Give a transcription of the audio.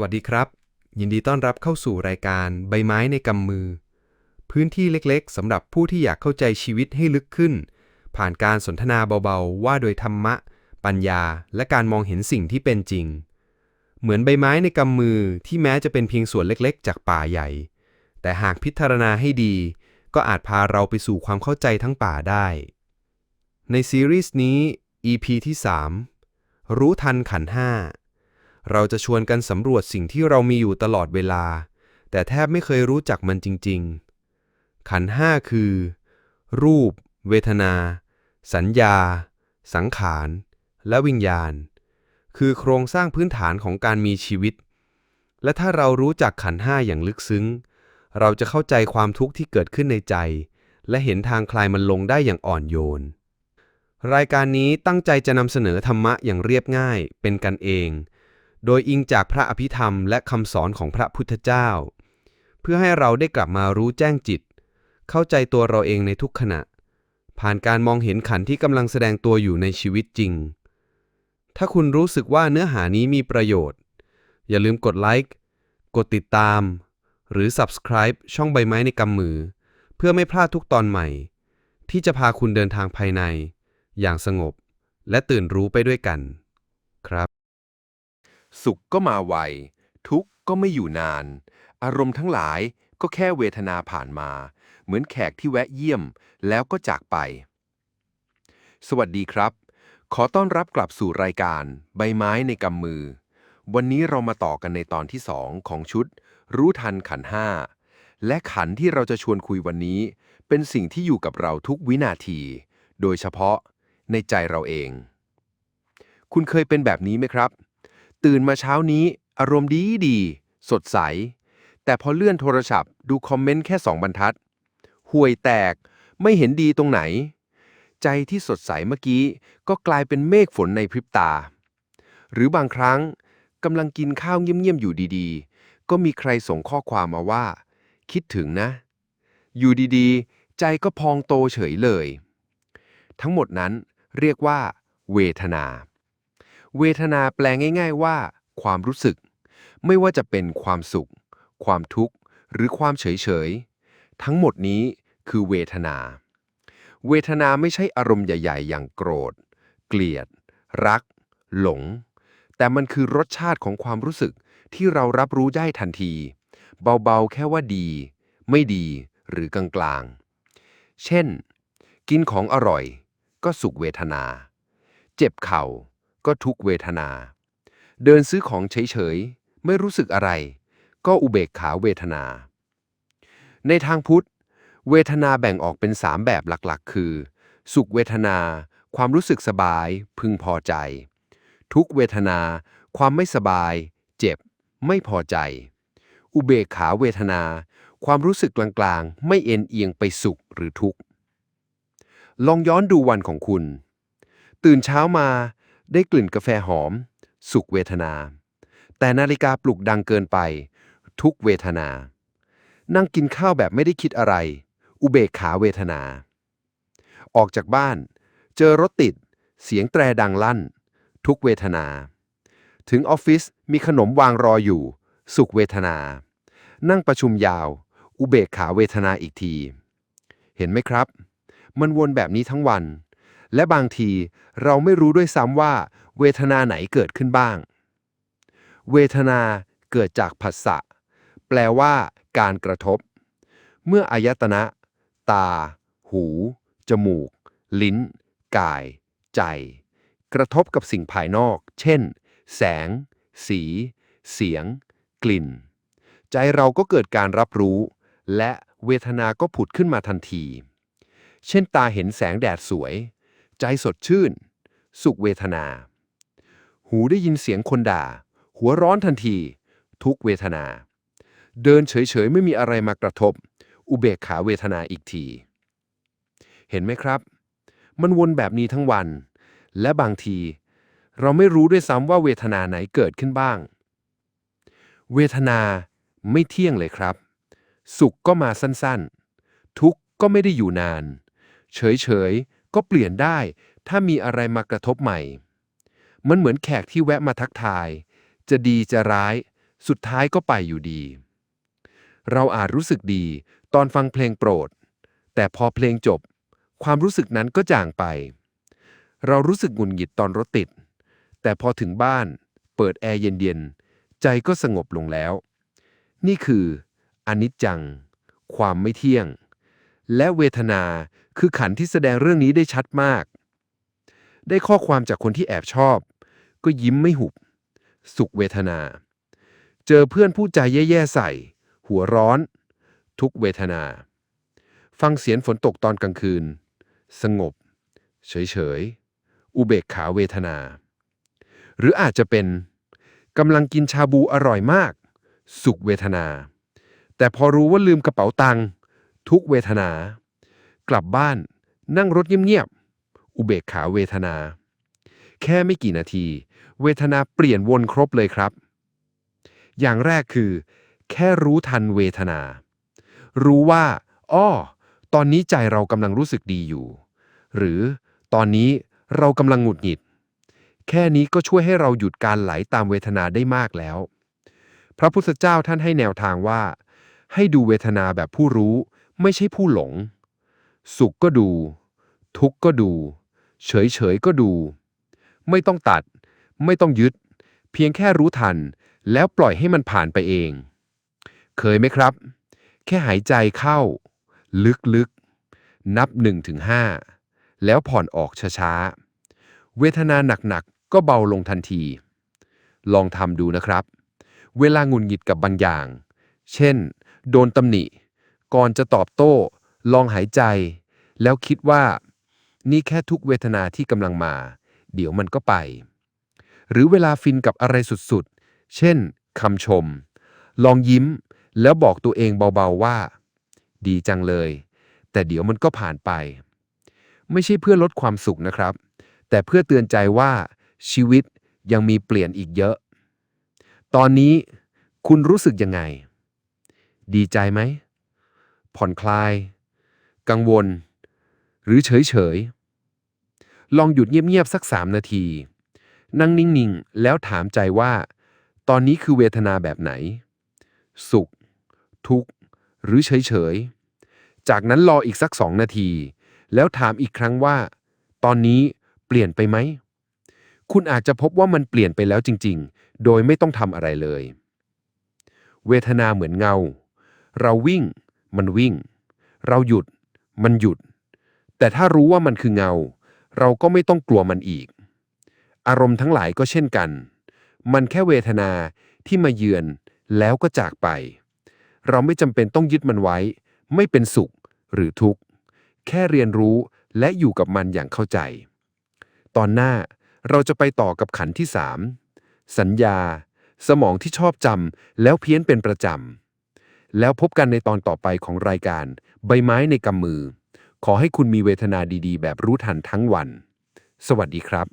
วัสดีครับ ยินดีต้อนรับเข้าสู่รายการใบไม้ในกำมือ พื้นที่เล็กๆสำหรับผู้ที่อยากเข้าใจชีวิตให้ลึกขึ้น ผ่านการสนทนาเบาๆ ว่าโดยธรรมะ ปัญญา และการมองเห็นสิ่งที่เป็นจริง เหมือนใบไม้ในกำมือที่แม้จะเป็นเพียงส่วนเล็กๆ จากป่าใหญ่ แต่หากพิจารณาให้ดี ก็อาจพาเราไปสู่ความเข้าใจทั้งป่าได้ ในซีรีส์นี้ EP ที่ 3 รู้ทันขันห้า เราจะชวนกันสำรวจสิ่งที่เรามีอยู่ตลอดเวลา แต่แทบไม่เคยรู้จักมันจริง ๆ ขันห้าคือ รูป เวทนา สัญญา สังขาร และวิญญาณ คือโครงสร้างพื้นฐานของการมีชีวิต และถ้าเรารู้จักขันห้าอย่างลึกซึ้ง เราจะเข้าใจความทุกข์ที่เกิดขึ้นในใจ และเห็นทางคลายมันลงได้อย่างอ่อนโยนรายการนี้ตั้งใจจะนำเสนอธรรมะอย่างเรียบง่าย เป็นกันเอง โดยอิงจากพระอภิธรรมและคำสอนของพระพุทธเจ้า เพื่อให้เราได้กลับมารู้แจ้งจิต เข้าใจตัวเราเองในทุกขณะ ผ่านการมองเห็นขันที่กำลังแสดงตัวอยู่ในชีวิตจริง ถ้าคุณรู้สึกว่าเนื้อหานี้มีประโยชน์ อย่าลืมกดไลค์กดติดตาม หรือ subscribe ช่องใบไม้ในกำมือ เพื่อไม่พลาดทุกตอนใหม่ ที่จะพาคุณเดินทางภายใน อย่างสงบ และตื่นรู้ไปด้วยกัน ครับ สุขก็มาไว ทุกข์ก็ไม่อยู่นาน อารมณ์ทั้งหลายก็แค่เวทนาผ่านมา เหมือนแขกที่แวะเยี่ยมแล้วก็จากไป สวัสดีครับ ขอต้อนรับกลับสู่รายการ ใบไม้ในกำมือ วันนี้เรามาต่อกันในตอนที่สองของชุด รู้ทันขันห้าและขันที่เราจะชวนคุยวันนี้ เป็นสิ่งที่อยู่กับเราทุกวินาที โดยเฉพาะในใจเราเอง คุณเคยเป็นแบบนี้ไหมครับ ตื่นมาเช้านี้อารมณ์ดีดี สดใส แต่พอเลื่อนโทรศัพท์ดูคอมเมนต์แค่สองบรรทัด ห่วยแตกไม่เห็นดีตรงไหน ใจที่สดใสเมื่อกี้ก็กลายเป็นเมฆฝนในพริบตา หรือบางครั้งกำลังกินข้าวเงียบๆอยู่ดีๆ ก็มีใครส่งข้อความมาว่า คิดถึงนะ อยู่ดีๆ ใจก็พองโตเฉยเลย ทั้งหมดนั้นเรียกว่า เวทนา เวทนาแปลง่าย ๆ ว่า ความรู้สึก ไม่ว่าจะเป็นความสุข ความทุกข์ หรือความเฉย ๆ ทั้งหมดนี้คือเวทนา เวทนาไม่ใช่อารมณ์ใหญ่ ๆ อย่างโกรธ เกลียด รัก หลง แต่มันคือรสชาติของความรู้สึกที่เรารับรู้ได้ทันที เบา ๆ แค่ว่าดี ไม่ดีหรือกลาง ๆ เช่น กินของอร่อย ก็สุขเวทนา เจ็บเข่า ก็ทุกเวทนา เดินซื้อของเฉยๆ ไม่รู้สึกอะไร ก็อุเบกขาเวทนา ในทางพุทธ เวทนาแบ่งออกเป็น3แบบหลักๆ คือ สุขเวทนา ความรู้สึกสบาย พึงพอใจ ทุกเวทนา ความไม่สบาย เจ็บ ไม่พอใจ อุเบกขาเวทนา ความรู้สึกกลางๆ ไม่เอ็นเอียงไปสุขหรือทุกข์ลองย้อนดูวันของคุณ ตื่นเช้ามา ได้กลิ่นกาแฟหอม สุขเวทนา แต่นาฬิกาปลุกดังเกินไป ทุกเวทนา นั่งกินข้าวแบบไม่ได้คิดอะไร อุเบกขาเวทนา ออกจากบ้าน เจอรถติด เสียงแตรดังลั่น ทุกเวทนา ถึงออฟฟิศมีขนมวางรออยู่ สุขเวทนา นั่งประชุมยาว อุเบกขาเวทนาอีกที เห็นไหมครับ มันวนแบบนี้ทั้งวัน และบางทีเราไม่รู้ด้วยซ้ำว่า เวทนาไหนเกิดขึ้นบ้าง เวทนาเกิดจากผัสสะ แปลว่า การกระทบ เมื่ออายตนะ ตา หู จมูก ลิ้น กาย ใจ กระทบกับสิ่งภายนอก เช่น แสง สี เสียง กลิ่น ใจเราก็เกิดการรับรู้ และเวทนาก็ผุดขึ้นมาทันที เช่นตาเห็นแสงแดดสวย ใจสดชื่น สุขเวทนา หูได้ยินเสียงคนด่า หัวร้อนทันที ทุกเวทนา เดินเฉยๆ ไม่มีอะไรมากระทบ อุเบกขาเวทนาอีกที เห็นไหมครับ มันวนแบบนี้ทั้งวัน และบางที เราไม่รู้ด้วยซ้ำว่าเวทนาไหนเกิดขึ้นบ้าง เวทนาไม่เที่ยงเลยครับ สุขก็มาสั้นๆ ทุกข์ก็ไม่ได้อยู่นาน เฉยๆ ก็เปลี่ยนได้ ถ้ามีอะไรมากระทบใหม่ มันเหมือนแขกที่แวะมาทักทาย จะดีจะร้าย สุดท้ายก็ไปอยู่ดี เราอาจรู้สึกดีตอนฟังเพลงโปรด แต่พอเพลงจบ ความรู้สึกนั้นก็จางไป เรารู้สึกหงุดหงิดตอนรถติด แต่พอถึงบ้าน เปิดแอร์เย็นๆ ใจก็สงบลงแล้ว นี่คืออนิจจัง ความไม่เที่ยง และเวทนา คือขันที่แสดงเรื่องนี้ได้ชัดมาก ได้ข้อความจากคนที่แอบชอบ ก็ยิ้มไม่หุบ สุขเวทนา เจอเพื่อนพูดใจแย่ๆใส่ หัวร้อน ทุกเวทนา ฟังเสียงฝนตกตอนกลางคืน สงบ เฉยๆ อุเบกขาเวทนา หรืออาจจะเป็นกำลังกินชาบูอร่อยมาก สุขเวทนา แต่พอรู้ว่าลืมกระเป๋าตังค์ ทุกเวทนา กลับบ้านนั่งรถเงียบๆอุเบกขาเวทนา แค่ไม่กี่นาที เวทนาเปลี่ยนวนครบเลยครับ อย่างแรกคือ แค่รู้ทันเวทนา รู้ว่าอ้อตอนนี้ใจเรากำลังรู้สึกดีอยู่ หรือตอนนี้เรากำลังหงุดหงิด แค่นี้ก็ช่วยให้เราหยุดการไหลตามเวทนาได้มากแล้ว พระพุทธเจ้าท่านให้แนวทางว่า ให้ดูเวทนาแบบผู้รู้ ไม่ใช่ผู้หลง สุขก็ดู ทุกข์ก็ดู เฉยเฉยๆก็ดู ไม่ต้องตัด ไม่ต้องยึด เพียงแค่รู้ทัน แล้วปล่อยให้มันผ่านไปเอง เคยไหมครับ แค่หายใจเข้า ลึกๆ นับ1ถึง5แล้วผ่อนออกช้าๆ เวทนาหนักๆ ก็เบาลงทันที ลองทำดูนะครับ เวลาหงุนหงิดกับบางอย่าง เช่น โดนตำหนิ ก่อนจะตอบโต้ ลองหายใจ แล้วคิดว่า นี่แค่ทุกเวทนาที่กำลังมา เดี๋ยวมันก็ไป หรือเวลาฟินกับอะไรสุดๆ เช่นคำชม ลองยิ้ม แล้วบอกตัวเองเบาๆว่า ดีจังเลย แต่เดี๋ยวมันก็ผ่านไป ไม่ใช่เพื่อลดความสุขนะครับ แต่เพื่อเตือนใจว่าชีวิตยังมีเปลี่ยนอีกเยอะ ตอนนี้คุณรู้สึกยังไง ดีใจไหม ผ่อนคลาย กังวล หรือเฉยๆลองหยุดเงียบๆสักสามนาที นั่งนิ่งๆ แล้วถามใจว่า ตอนนี้คือเวทนาแบบไหน สุข ทุกข์ หรือเฉยๆจากนั้นรออีกสักสองนาที แล้วถามอีกครั้งว่า ตอนนี้เปลี่ยนไปไหม คุณอาจจะพบว่ามันเปลี่ยนไปแล้วจริง ๆ โดยไม่ต้องทำอะไรเลย เวทนาเหมือนเงา เราวิ่ง มันวิ่ง เราหยุด มันหยุด แต่ถ้ารู้ว่ามันคือเงา เราก็ไม่ต้องกลัวมันอีก อารมณ์ทั้งหลายก็เช่นกัน มันแค่เวทนาที่มาเยือนแล้วก็จากไป เราไม่จำเป็นต้องยึดมันไว้ ไม่เป็นสุขหรือทุกข์ แค่เรียนรู้และอยู่กับมันอย่างเข้าใจ ตอนหน้าเราจะไปต่อกับขันที่3สัญญา สมองที่ชอบจำแล้วเพี้ยนเป็นประจำ แล้วพบกันในตอนต่อไปของรายการ ใบไม้ในกำมือ ขอให้คุณมีเวทนาดีๆ แบบรู้ทันทั้งวัน สวัสดีครับ